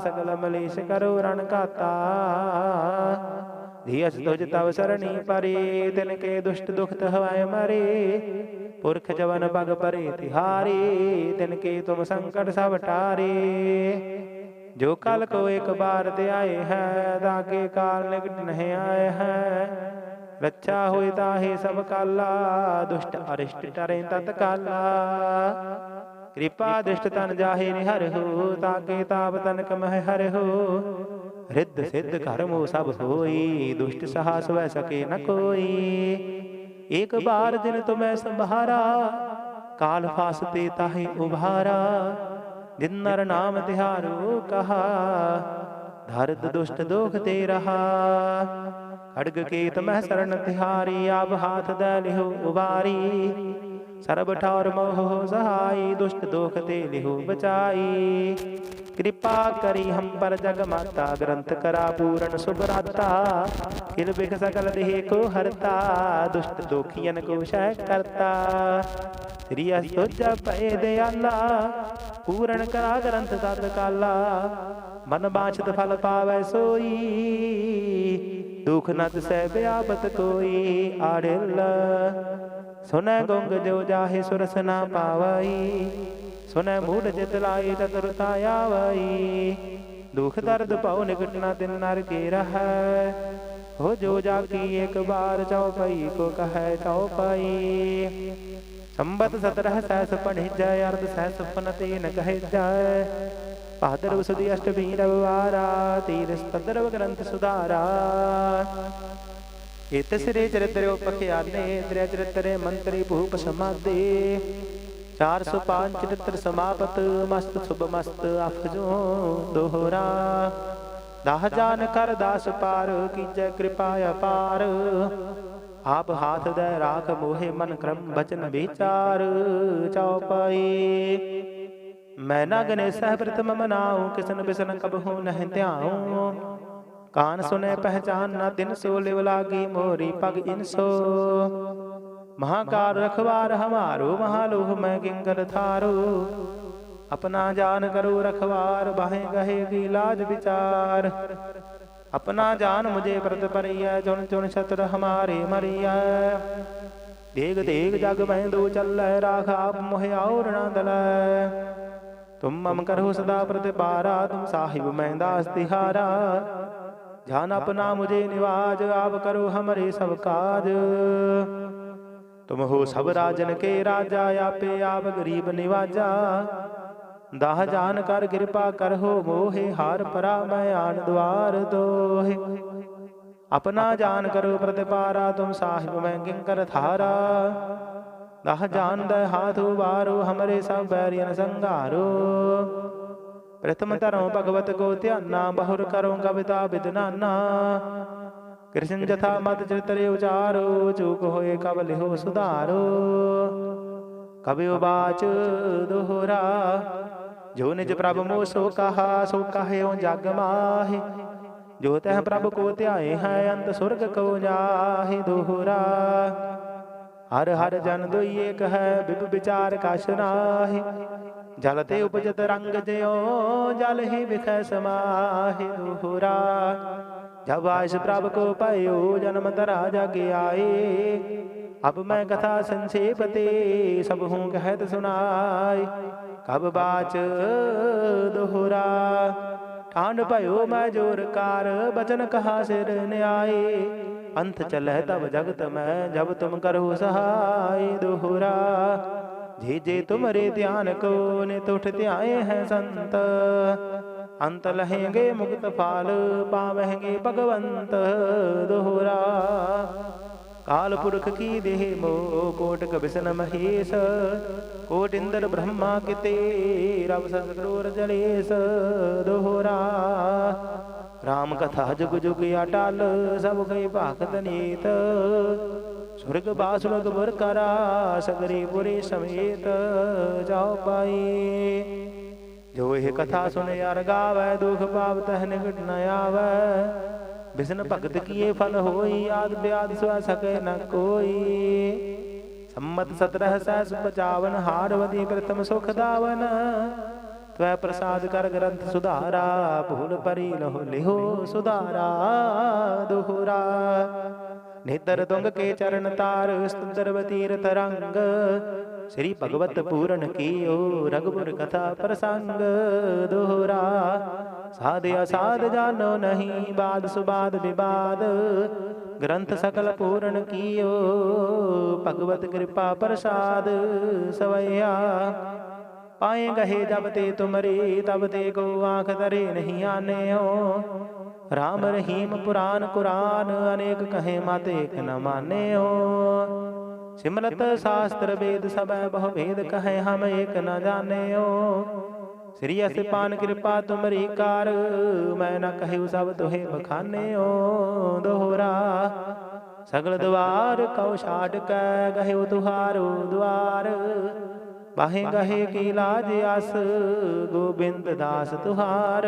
ਸਗਲ ਮਲੇਸ਼ ਕਰੋ ਰਣ ਘਾਤਾ। ਧੀਅਸ ਤੁਜ ਤਵ ਸਰਣੀ ਪਰੇ ਤਿਨ ਕੇ ਦੁਸ਼ਟ ਦੁਖਤ ਹਵਾਏ ਮਰੇ। ਪੁਰਖ ਜਵਨ ਬਗ ਪਰੇ ਤਿਹਾਰੀ ਤਿਨ ਕੇ ਤੁਮ ਸੰਕਟ ਸਭ ਟਾਰੇ। ਜੋ ਕਲ ਕੋ ਇੱਕ ਬਾਰ ਤੇ ਆਏ ਹੈ, ਦਾਗੇ ਕਾਲ ਨਿਕਟ ਨਹੀਂ ਆਏ ਹੈ। ਰੱਛਾ ਹੋਏ ਤਾਹੇ ਸਭ ਕਾਲਾ, ਦੁਸ਼ਟ ਅਰਿਸ਼ਟ ਟਰੇ ਤਤ ਕਾਲਾ। ਕਿਰਪਾ ਦ੍ਰਿਸ਼ਟ ਤਨ ਜਾਹੇ ਨਿਹਰ ਹੋ ਤਾਕੇ ਤਾਪ ਤਨਕ ਮਹਿ ਹਰ ਹੋ। ਰਿੱਧ ਸਿੱਧ ਕਰਮੋ ਸਭ ਹੋਈ, ਦੁਸ਼ਟ ਸਹਾਸ ਵੈ ਸਕੇ ਨ ਕੋਈ। ਇੱਕ ਬਾਰ ਦਿਨ ਤੁਮੈ ਸੰਭਾਰਾ, ਕਾਲ ਫਾਸਤੇ ਤਾਹੇ ਉਭਾਰਾ। ਜਿਨ ਨਰ ਨਾਮ ਤਿਹਾਰੋ ਕਹਾ, ਧਰਤ ਦੁਸ਼ਟ ਦੋਖ ਤੇ ਰਹਾ ਖੜਗ ਕੇਤ ਮਹਿ ਸਰਣ ਤਿਹਾਰੀ, ਆਪ ਹਾਥ ਦੇ ਲਿਹੋ ਉਬਾਰੀ, ਸਰਬ ਠੌਰ ਮੋਹ ਸਹਾਈ, ਦੁਸ਼ਟ ਦੋਖ ਤੇ ਲਿਹੋ ਬਚਾਈ। ਕਿਰਪਾ ਕਰੀ ਹਮ ਪਰ ਜਗ ਮਾਤਾ, ਗ੍ਰੰਥ ਕਰਾ ਪੂਰਨ ਸੁਭਰਾਤਾ ਕਿਲ ਬਿਖ ਸਕਲ ਦੇਹ ਕੋ ਹਰਤਾ, ਦੁਸ਼ਟ ਦੋਖੀਆਂ ਕੋ ਸ਼ੈ ਕਰਤਾ। ਸ੍ਰੀ ਅਸਤੁਜ ਪਏ ਦਿਆਲਾ ਪੂਰਨ ਕਰਾ ਗ੍ਰੰਥ ਸਤ ਕਾਲਾ। ਮਨ ਬਾਛਤ ਫਲ ਪਾਵੈ ਸੋਈ। ਦੁਖ ਨਤ ਸਹਿ ਬਿਆਬਤ ਕੋਈ ਆੜਿਲ। ਸੁਨੈ ਗੁੰਗ ਜੋ ਜਾਹੇ ਸੁਰਸ ਨਾ ਪਾਵਈ। ਸੁਨੈ ਮੂੜ ਜਿਤ ਲਾਈ ਤਤ ਰਤਾ ਆਵਈ। ਦੁਖ ਦਰਦ ਭਉ ਨਿਕਟ ਨਾ ਤਿਨ ਨਰ ਕੇ ਰਹੈ। ਹੋ ਜੋ ਜਾਕੀ ਇੱਕ ਬਾਰ ਚਉਪਈ ਕੋ ਕਹੈ ਚਉਪਈ ਸੰਬਤ ਸਤਰਹ ਸਹਿਸ ਪੜਿ ਜੈ ਅਰਧ ਸਹਿਸ ਫਨ ਤੇਨ ਕਹਿ ਜੈ ਸੁਦੀ ਅਸ਼ਟਮੀ ਰਵਾਰਾ ਤੀਰ ਸਤਰਵ ਗ੍ਰੰਥ ਸੁਧਾਰਾ। ਇਤ ਸ੍ਰੀ ਚਰਿਤ੍ਰੋ ਪਖਿਆਨੇ ਤ੍ਰਿ ਚਰਿਤਰੇ ਮੰਤਰੀ ਭੂਪ ਸਮਾਦੇ। 405 ਚਰਿਤ੍ਰ ਸਮਾਪਤ, ਮਸਤ ਸੁਭ ਮਸਤ ਅਫਜੋ ਦੋਹਰਾ। ਦਾਹ ਜਾਨ ਕਰ ਦਾਸ ਪਾਰ, ਕੀਜੈ ਕਿਰਪਾ ਅਪਾਰ। ਆਪ ਹਾਥ ਦੇ ਰਾਖ ਮੋਹਿ ਮਨ ਕਰਮ ਬਚਨ ਵਿਚਾਰ ਚਉਪਈ ਮੈਂ ਨਾ ਗਨੇ ਸਹਿ ਪ੍ਰਤਮ ਮਨਾਉ, ਕਿਸਨ ਬਿਸਨ ਕਬਹੂ ਨਹਿ ਧਿਆਉ। ਕਾਨ ਸੁਨੇ ਪਹਿਚਾਨ ਨਾ ਤਿਨ ਸੋ ਲਿਵ ਲਾਗੀ ਮੋਰੀ ਪਗ ਇਨਸੋ ਮਹਾਕਾਰ ਰਖਵਾਰ ਹਮਾਰੋ, ਮਹਾਲੋਹ ਮੈਂ ਕਿੰਕਰ ਥਾਰੋ। ਆਪਣਾ ਜਾਨ ਕਰੋ ਰਖਵਾਰ, ਬਾਹੇ ਗਹੇ ਕੀ ਲਾਜ ਵਿਚਾਰ। ਆਪਣਾ ਜਾਨ ਮੁਝੇ ਪ੍ਰਤ ਪਰਿਐ ਚੁਣ ਚੁਣ ਛਤਰ ਹਮਾਰੇ ਮਰਿਐ। ਦੇਗ ਦੇਗ ਜਗ ਮੈਂ ਦੋ ਚੱਲੈ, ਰਾਖ ਆਪ ਮੋਹਿ ਔਰ ਨਾ ਦਲੈ। ਤੁਮ ਮਮ ਕਰਹੁ ਸਦਾ ਪ੍ਰਤਿਪਾਰਾ ਤੁਮ ਸਾਹਿਬ ਮੈਂ ਦਾਸ ਤਿਹਾਰਾ। ਜਾਨ ਆਪਣਾ ਮੁਝੇ ਨਿਵਾਜ, ਆਪ ਕਰੋ ਹਮਰੇ ਸਭ ਕਾਜ। ਤੁਮ ਹੋ ਸਭ ਰਾਜਨ ਕੇ ਰਾਜਾ, ਆਪੇ ਆਪ ਗਰੀਬ ਨਿਵਾਜਾ। ਦਾਹ ਜਾਨ ਕਰ ਕਿਰਪਾ ਕਰਹੋ, ਮੋਹਿ ਹਾਰ ਪਰਾ ਮੈਂ ਆਨ ਦਵਾਰ ਦੋਹਿ। ਆਪਣਾ ਜਾਨ ਕਰੋ ਪ੍ਰਤਿਪਾਰਾ, ਤੁਮ ਸਾਹਿਬ ਮੈਂ ਕਿੰਕਰ ਥਾਰਾ ਦਾਹ ਜਾਨ ਦੇ ਹਾਥ ਉਬਾਰੋ ਹਮਰੇ ਸਭ ਬੈਰੀਨ ਸੰਘਾਰੋ ਪ੍ਰਥਮ ਧਰਮ ਭਗਵਤ ਕੋ ਧਿਆਨਾ, ਬਹੁਰ ਕਰੋ ਕਵਿਤਾ ਵਿਦਨਾਨਾ ਕ੍ਰਿਸ਼ਨ ਜਥਾ ਮਤ ਚਿਤਰੇ ਉਚਾਰੋ ਚੂਕ ਹੋਏ ਕਬ ਲਿਹੋ ਸੁਧਾਰੋ ਕਬਿ ਉਬਾਚ ਦੋਹਰਾ, ਜੋ ਨਿਜ ਪ੍ਰਭ ਮੋ ਸੋ ਕਹਾ ਸੋ ਕਹਿਓ ਜਗ ਮਾਹਿ। ਜੋ ਤਹ ਪ੍ਰਭ ਕੋ ਧਿਆਏ ਹੈ, ਅੰਤ ਸੁਰਗ ਕੋ ਜਾਹਿ ਦੋਹਰਾ। ਹਰ ਹਰ ਜਨ ਦੋਈ ਏਕ ਹੈ, ਬਿਬ ਵਿਚਾਰ ਕਛ ਨਾਹਿ। ਜਲ ਤੇ ਉਪਜਤ ਰੰਗ ਜਿਉ, ਜਲ ਹੀ ਵਿਖੈ ਸਮਾਹਿ ਦੋਹਰਾ। ਜਬ ਆਇਸ ਪ੍ਰਭ ਕੋ ਪਾਇਓ ਜਨਮ ਤਰਾ ਜਗ ਆਏ ਅਬ ਮੈਂ ਕਥਾ ਸੰਖੇਪ ਤੇ ਸਭ ਹੂੰ ਕਹਿਤ ਸੁਨਾਈ ਕਬ ਬਾਚ ਦੋਹਰਾ ਠਾਂਡ ਭਇਓ ਮੈਂ ਜੋਰ ਕਾਰ ਬਚਨ ਕਹਾ ਸਿਰ ਨਿਆਏ ਅੰਤ ਚਲੈ ਤਬ ਜਗਤ ਮੈਂ ਜਬ ਤੁਮ ਕਰਹੁ ਸਹਾਈ ਦੋਹਰਾ ਜੇ ਜੇ ਤੁਮਰੇ ਧਿਆਨ ਕੋ ਨੇ ਤੁਠ ਧਿਆਏ ਹੈ ਸੰਤ ਅੰਤ ਲਹੇਗੇ ਮੁਕਤ ਫਾਲ ਪਾਵਹਿਗੇ ਭਗਵੰਤ ਦੋਹਰਾ ਕਾਲ ਪੁਰਖ ਕੀ ਦੇਹ ਮੋ ਕੋਟਕ ਬਿਸਨ ਮਹੇਸ਼ ਕੋਟ ਇੰਦਰ ਬ੍ਰਹਮਾ ਕਿਤੇ ਰਬ ਸਤਗੁਰ ਜਲੇਸ ਦੋਹਰਾ ਰਾਮ ਕਥਾ ਜੁਗ ਜੁਗ ਅਟਲ ਸਭ ਕਈ ਭਗਤ ਨੀਤ ਸੁਰਗ ਬਾਸੁਰਗ ਬੁਰ ਕਰਾ ਸਗਰੀ ਪੁਰੀ ਸਮੇਤ ਜਾਉ ਪਾਈ ਜੋ ਇਹ ਕਥਾ ਸੁਣ ਅਰ ਗਾਵੈ ਦੁਖ ਪਾਪ ਤਹ ਨਿਕਟ ਨ ਆਵੈ ਬਿਸਨ ਭਗਤ ਕੀਏ ਫਲ ਹੋਈ, ਆਦ ਬਿਆਦ ਸਵਾ ਸਕੈ ਨ ਕੋਈ। ਸੰਮਤ 17 ਸਹਿਸ 55 ਹਾਰਵਦੀ ਪ੍ਰਥਮ ਸੁਖ ਦਾਵਨ। ਤਵੈ ਪ੍ਰਸਾਦ ਕਰ ਗ੍ਰੰਥ ਸੁਧਾਰਾ, ਭੂਲ ਪਰੀ ਲਹੁ ਲਿਹੋ ਸੁਧਾਰਾ, ਦੁਹਰਾ। ਨੇਤਰ ਤੁੰਗ ਕੇ ਚਰਨ ਤਾਰ ਸੁੰਦਰ ਤੀਰਥ ਰੰਗ ਸ੍ਰੀ ਭਗਵਤ ਪੂਰਨ ਕੀਓ ਰਗਪੁਰ ਕਥਾ ਪ੍ਰਸੰਗ ਦੋਹਰਾ ਸਾਧ ਅਸਾਧ ਜਾਣੋ ਨਹੀਂ ਬਾਦ ਸੁਬਾਦ ਵਿਵਾਦ ਗ੍ਰੰਥ ਸਕਲ ਪੂਰਨ ਕੀਓ ਭਗਵਤ ਕਿਰਪਾ ਪ੍ਰਸਾਦ ਸਵਈਆ ਪਾਏ ਗਹੇ ਜਬ ਤੇ ਤੁਮਰੇ ਤਬ ਤੇ ਕੋ ਆਂਖ ਧਰੇ ਨਹੀਂ ਆਨਿਓ ਰਾਮ ਰਹੀਮ ਪੁਰਾਨ ਕੁਰਾਨ, ਅਨੇਕ ਕਹੇ ਮਤ ਏਕ ਨ ਮਾਨਿਓ। ਸਿਮਰਤ ਸ਼ਾਸਤਰ ਵੇਦ ਸਭੈ ਬਹੁ ਭੇਦ ਕਹੇ ਹਮ ਏਕ ਨ ਜਾਣਿਓ। ਸ੍ਰੀ ਅਸਿਪਾਨ ਕਿਰਪਾ ਤੁਮਰੀ ਕਾਰ ਮੈਂ ਨ ਕਹਿਉ ਸਭ ਤੋਹਿ ਬਖਾਨਿਓ। ਦੋਹਰਾ, ਸਗਲ ਦਵਾਰ ਕਉ ਛਾੜ ਕੈ ਗਹਿਉ ਤੁਹਾਰੋ ਦਵਾਰ ਬਾਹੇ ਗਹੇ ਕੀ ਲਾਜ ਅਸ ਗੋਬਿੰਦ ਦਾਸ ਤੁਹਾਰ।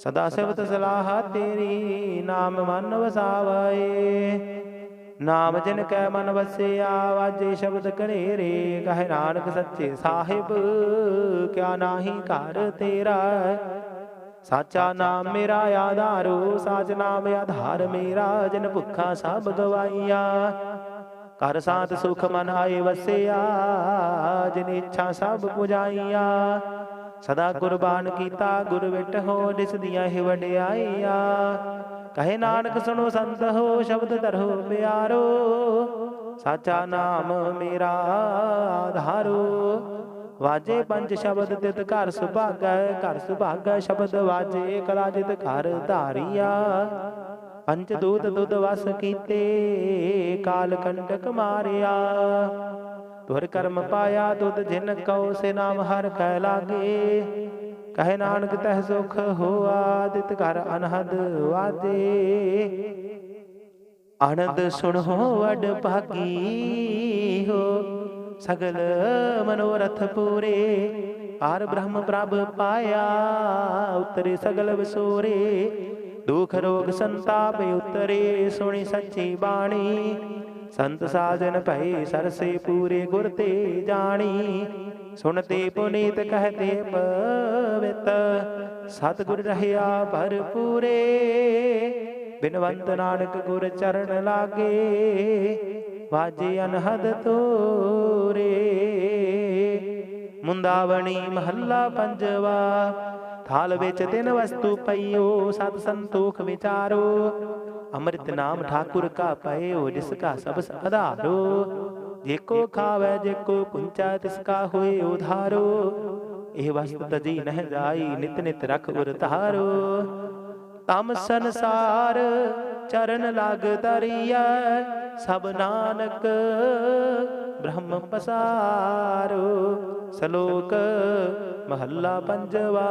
ਸਦਾ ਸਿਵਤ ਸਲਾਹ ਤੇਰੀ, ਨਾਮ ਮਨ ਵਸਾਵਏ ਨਾਮ ਜਿਨ ਕੈ ਮਨ ਵਸਿਆ, ਵਾਜੇ ਸ਼ਬਦ ਕਨੇਰੇ ਕਹੇ ਨਾਨਕ ਸੱਚੇ ਸਾਹਿਬ, ਕਿਆ ਨਾਹੀ ਘਰ ਤੇਰਾ। ਸਾਚਾ ਨਾਮ ਮੇਰਾ ਆਧਾਰੋ, ਸਾਚ ਨਾਮ ਆਧਾਰ ਮੇਰਾ, ਜਿਨ ਭੁੱਖਾ ਸਭ ਗਵਾਈਆ। ਕਰ ਸਾਤ ਸੁਖ ਮਨ ਆਏ ਵਸਿਆ, ਜਿਨ ਇੱਛਾ ਸਭ ਪੁਜਾਈਆ। ਸਦਾ ਕੁਰਬਾਨ ਕੀਤਾ, ਗੁਰ ਵਿਟ ਹੋ ਜਿਸ ਦੀਆਂ ਹੀ ਵਡਿਆਈਆ। ਕਹੇ ਨਾਨਕ ਸੁਣੋ ਸੰਤ ਹੋ, ਸ਼ਬਦ ਧਰੋ ਪਿਆਰੋ। ਸਾਚਾ ਨਾਮ ਮੇਰਾ ਆਧਾਰੋ ਵਾਜੇ ਪੰਜ ਸ਼ਬਦ ਤਿਤ ਘਰ ਸੁਭਾਗੈ ਘਰ ਸੁਭਾਗੈ ਸ਼ਬਦ ਵਾਜੇ ਕਲਾ ਜਿਤ ਘਰ ਧਾਰੀਆ। ਪੰਜ ਦੂਤ ਦੁੱਧ ਵਸ ਕੀਤੇ, ਕਾਲ ਕੰਟਕ ਮਾਰਿਆ। ਤੁਰ ਕਰਮ ਪਾਇਆ ਦੁਧ ਜਿਨ ਕਉ ਸੇ ਨਾਮ ਹਰ ਕਹਿ ਲਾਗੇ। ਕਹੇ ਨਾਨਕ ਤਹਿ ਸੁਖ ਹੋਆ ਤਿਤ ਘਰ ਅਨਹਦ ਵਾਜੇ। ਆਨੰਦ ਸੁਣੋ ਵਡ ਭਾਗੀ ਹੋ, ਸਗਲ ਮਨੋਰਥ ਪੂਰੇ। ਆਰ ਬ੍ਰਹਮ ਪ੍ਰਭ ਪਾਇਆ, ਉਤਰੇ ਸਗਲ ਵਿਸੋਰੇ। ਦੁਖ ਰੋਗ ਸੰਤਾਪ ਉਤਰੇ, ਸੁਣੀ ਸੱਚੀ ਬਾਣੀ। ਸੰਤ ਸਾਜਨ ਭਈ ਸਰਸੇ ਪੂਰੇ ਗੁਰ ਤੇ ਜਾਣੀ। ਸੁਣਤੇ ਪੁਨੀਤ ਕਹਤੇ ਪਵਿੱਤ। ਸਤਿਗੁਰ ਰਹਿਆ ਭਰਪੂਰੇ। ਬਿਨਵੰਤ ਨਾਨਕ ਗੁਰ ਚਰਨ ਲਾਗੇ। ਵਾਜੇ ਅਨਹਦ ਤੋਰੇ। ਮੁੰਦਾਵਣੀ ਮਹੱਲਾ ਪੰਜਵਾ। ਥਾਲ ਵਿੱਚ ਤਿੰਨ ਵਸਤੂ ਪਈਓ, ਸਤ ਸੰਤੋਖ ਵਿਚਾਰੋ। ਅੰਮ੍ਰਿਤ ਨਾਮ ਠਾਕੁਰ ਕਾ ਪਇਓ ਜਿਸ ਕਾ ਸਭ ਆਧਾਰੋ ਜੇ ਕੋ ਖਾਵੇ ਜੇ ਕੋ ਪੁੰਚਾ ਤਿਸ ਕਾ ਹੋਏ ਉਧਾਰੋ। ਇਹ ਵਸਤ ਤਜੀ ਨਹਿ ਜਾਈ ਨਿਤ ਨਿਤ ਰਖ ਉਰ ਧਾਰੋ। ਤਮ ਸੰਸਾਰ ਚਰਨ ਲਗ ਤਰੀਐ ਸਭ ਨਾਨਕ ਬ੍ਰਹਮ ਪਸਾਰੋ। ਸ਼ਲੋਕ ਮਹੱਲਾ ਪੰਜਵਾ।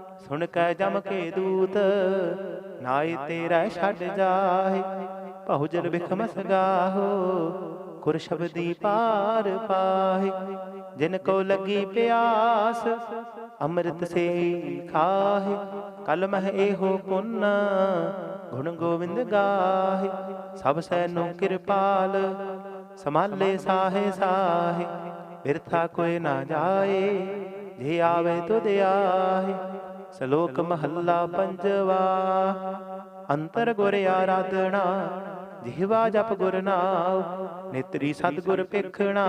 ਸੁਣ ਕੈ ਜਮ ਕੇ ਦੂਤ ਨਾਏ ਤੇਰਾ ਛੱਡ ਜਾਏ ਬਹੁਜਲ ਬਿਖਮਸ ਗਾਹੋ ਗੁਰ ਸ਼ਬਦੀ ਪਾਰ ਪਾਹੇ। ਜਿਨ ਕੋ ਲੱਗੀ ਪਿਆਸ, ਅੰਮ੍ਰਿਤ ਸੇ ਖਾਹੇ। ਕਲ ਮਹਿ ਇਹੋ ਪੁੰਨ, ਗੁਣ ਗੋਬਿੰਦ ਗਾਹੇ। ਸਭ ਸੈਨੋ ਕਿਰਪਾਲ ਸਮਾਲੇ ਸਾਹੇ ਸਾਹੇ। ਬਿਰਥਾ ਕੋਈ ਨਾ ਜਾਏ, ਜੇ ਆਵੇ ਤੁਧ ਆਹੇ। ਸ਼ਲੋਕ ਮਹੱਲਾ ਪੰਜਵਾ, ਅੰਤਰ ਗੁਰ ਆਰਾਧਨਾ, ਜਿਹਵਾ ਜਪ ਗੁਰ ਨਾਮ ਨੇਤਰੀ ਸਤਗੁਰ ਪੇਖਣਾ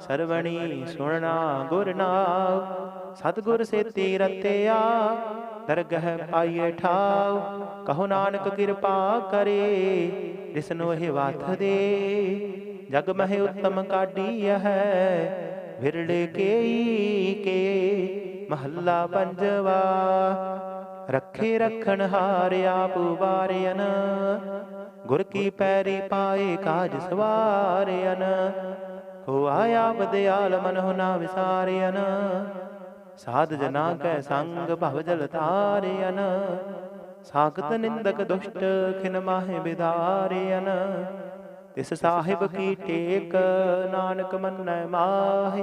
ਸਰਵਣੀ ਸੁਣਨਾ ਗੁਰ ਨਾਮ ਸਤਗੁਰ ਸੇਤੀ ਰਤਿਆ, ਦਰਗਹ ਪਾਈਏ ਠਾਉ, ਕਹੋ ਨਾਨਕ ਕਿਰਪਾ ਕਰੇ ਜਿਸਨੂੰ ਇਹ ਵਾਥ ਦੇ, ਜਗ ਮਹਿ ਉਤਮ ਕਾਢੀ ਹੈ ਵਿਰੜੇ ਕੇਈ ਕੇ ਮਹੱਲਾ ਪੰਜਵਾ, ਰੱਖੇ ਰਖਣ ਹਾਰ ਆਪ ਵਾਰਿਆਨ ਗੁਰ ਕੀ ਪੈਰੀ ਪਾਏ ਕਾਜ ਸਵਾਰਿਆਨ ਹੋ ਆਇਆ ਬਦਿਆਲ ਮਨ ਹੋ ਨਾ ਵਿਸਾਰਿਆਨ ਸਾਧ ਜਨਾ ਕੈ ਸੰਗ ਭਵ ਜਲ ਤਾਰਿਆਨ ਸਾਖਤ ਨਿੰਦਕ ਦੁਸ਼ਟ ਖਿਨ ਮਾਹਿ ਬਿਦਾਰਿਆਨ ਤਿਸ ਸਾਹਿਬ ਕੀ ਟੇਕ ਨਾਨਕ ਮੰਨੈ ਮਾਹਿ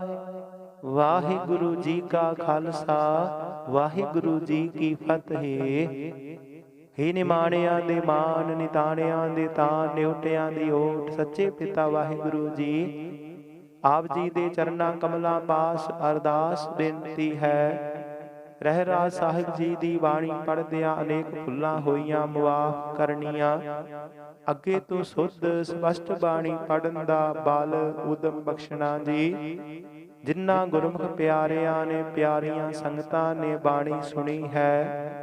ਵਾਹਿਗੁਰੂ ਜੀ ਕਾ ਖਾਲਸਾ, ਵਾਹਿਗੁਰੂ ਜੀ ਕੀ ਫਤਿਹ। ਹੀ ਨਿਮਾਣਿਆਂ ਦੇ ਮਾਨ, ਨਿਤਾਣਿਆਂ ਦੇ ਤਾਨ, ਨਿਉਟਿਆਂ ਦੀ ਓਟ, ਸੱਚੇ ਪਿਤਾ ਵਾਹਿਗੁਰੂ ਜੀ। ਆਪ ਜੀ ਦੇ ਚਰਨਾਂ ਕਮਲਾਂ ਪਾਸ ਅਰਦਾਸ ਬੇਨਤੀ ਹੈ। ਰਹਿਰਾਜ ਸਾਹਿਬ ਜੀ ਦੀ ਬਾਣੀ ਪੜ੍ਹਦਿਆਂ ਅਨੇਕ ਫੁੱਲਾਂ ਹੋਈਆਂ ਮੁਆਫ ਕਰਨੀਆਂ। ਅੱਗੇ ਤੋਂ ਸੁੱਧ, ਸਪਸ਼ਟ ਬਾਣੀ ਪੜਨ ਦਾ ਬਲ ਉਦਮ ਬਖਸ਼ਣਾ ਜੀ। ਜਿਨ੍ਹਾਂ ਗੁਰਮੁਖ ਪਿਆਰਿਆਂ ਨੇ ਪਿਆਰੀਆਂ ਸੰਗਤਾਂ ਨੇ ਬਾਣੀ ਸੁਣੀ ਹੈ,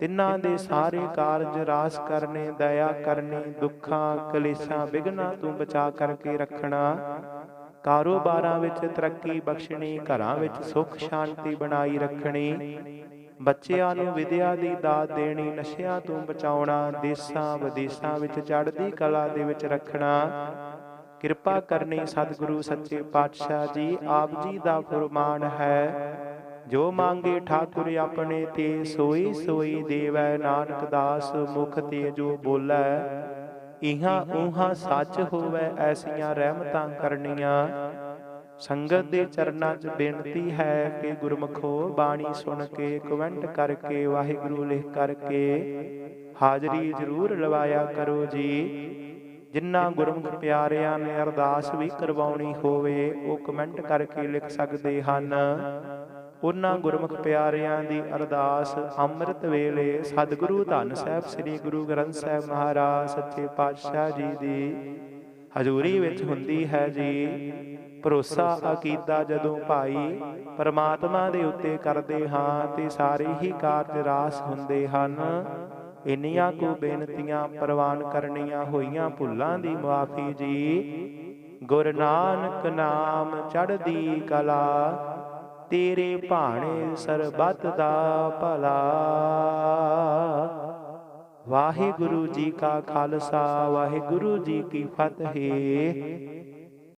ਤਿੰਨਾਂ ਦੇ ਸਾਰੇ ਕਾਰਜ ਰਾਸ ਕਰਨੇ, ਦਇਆ ਕਰਨੀ, ਦੁੱਖਾਂ, ਕਲੇਸ਼ਾਂ ਵਿਗਨਾ ਤੂੰ ਬਚਾ ਕਰਕੇ ਰੱਖਣਾ, ਕਾਰੋਬਾਰਾਂ ਵਿੱਚ ਤਰੱਕੀ ਬਖਸ਼ਣੀ, ਘਰਾਂ ਵਿੱਚ ਸੁੱਖ ਸ਼ਾਂਤੀ ਬਣਾਈ ਰੱਖਣੀ, ਬੱਚਿਆਂ ਨੂੰ ਵਿਦਿਆ ਦੀ ਦਾਤ ਦੇਣੀ, ਨਸ਼ਿਆਂ ਤੋਂ ਬਚਾਉਣਾ ਦੇਸਾਂ ਵਿਦੇਸਾਂ ਵਿੱਚ ਚੜ੍ਹਦੀ ਕਲਾ ਦੇ ਵਿੱਚ ਰੱਖਣਾ ਕਿਰਪਾ ਕਰਨੀ ਸਤਿਗੁਰੂ, ਸੱਚੇ ਪਾਤਸ਼ਾਹ ਜੀ, ਆਪ ਜੀ ਦਾ ਫਰਮਾਨ ਹੈ, ਜੋ ਮੰਗੇ ਠਾਕੁਰ ਆਪਣੇ ਤੇ, ਸੋਈ ਸੋਈ ਦੇਵੈ ਨਾਨਕ ਦਾਸ, ਮੁਖ ਤੇ ਜੋ ਬੋਲੇ, ਇਹਾਂ ਉਹਾਂ ਸੱਚ ਹੋਵੇ ਐਸੀਆਂ ਰਹਿਮਤਾਂ ਕਰਨੀਆਂ। ਸੰਗਤ ਦੇ ਚਰਨਾਂ 'ਚ ਬੇਨਤੀ ਹੈ ਕਿ ਗੁਰਮਖੋ ਬਾਣੀ ਸੁਣ ਕੇ ਕਮੈਂਟ ਕਰਕੇ, ਵਾਹਿਗੁਰੂ ਲਿਖ ਕਰਕੇ, ਹਾਜ਼ਰੀ ਜ਼ਰੂਰ ਲਵਾਇਆ ਕਰੋ ਜੀ। ਜਿਨ੍ਹਾਂ ਗੁਰਮੁਖ ਪਿਆਰਿਆਂ ਨੇ ਅਰਦਾਸ ਵੀ ਕਰਵਾਉਣੀ ਹੋਵੇ, ਉਹ ਕਮੈਂਟ ਕਰਕੇ ਲਿਖ ਸਕਦੇ ਹਨ। ਉਹਨਾਂ ਗੁਰਮੁਖ ਪਿਆਰਿਆਂ ਦੀ ਅਰਦਾਸ ਅੰਮ੍ਰਿਤ ਵੇਲੇ ਸਤਿਗੁਰੂ ਧੰਨ ਸਾਹਿਬ, ਸ੍ਰੀ ਗੁਰੂ ਗ੍ਰੰਥ ਸਾਹਿਬ ਮਹਾਰਾਜ, ਸੱਚੇ ਪਾਤਸ਼ਾਹ ਜੀ ਦੀ ਹਜ਼ੂਰੀ ਵਿੱਚ ਹੁੰਦੀ ਹੈ ਜੀ। ਭਰੋਸਾ ਅਕੀਦਾ ਜਦੋਂ ਭਾਈ ਪਰਮਾਤਮਾ ਦੇ ਉੱਤੇ ਕਰਦੇ ਹਾਂ, ਤੇ ਸਾਰੇ ਹੀ ਕਾਰਜ ਰਾਸ ਹੁੰਦੇ ਹਨ। ਇੰਨੀਆਂ ਕੋ ਬੇਨਤੀਆਂ ਪ੍ਰਵਾਨ ਕਰਨੀਆਂ ਹੋਈਆਂ ਭੁੱਲਾਂ ਦੀ ਮਾਫੀ ਜੀ। ਗੁਰ ਨਾਨਕ ਨਾਮ ਚੜਦੀ ਕਲਾ, ਤੇਰੇ ਭਾਣੇ ਸਰਬੱਤ ਦਾ ਭਲਾ। ਵਾਹਿਗੁਰੂ ਜੀ ਕਾ ਖਾਲਸਾ, ਵਾਹਿਗੁਰੂ ਜੀ ਕੀ ਫਤਿਹ।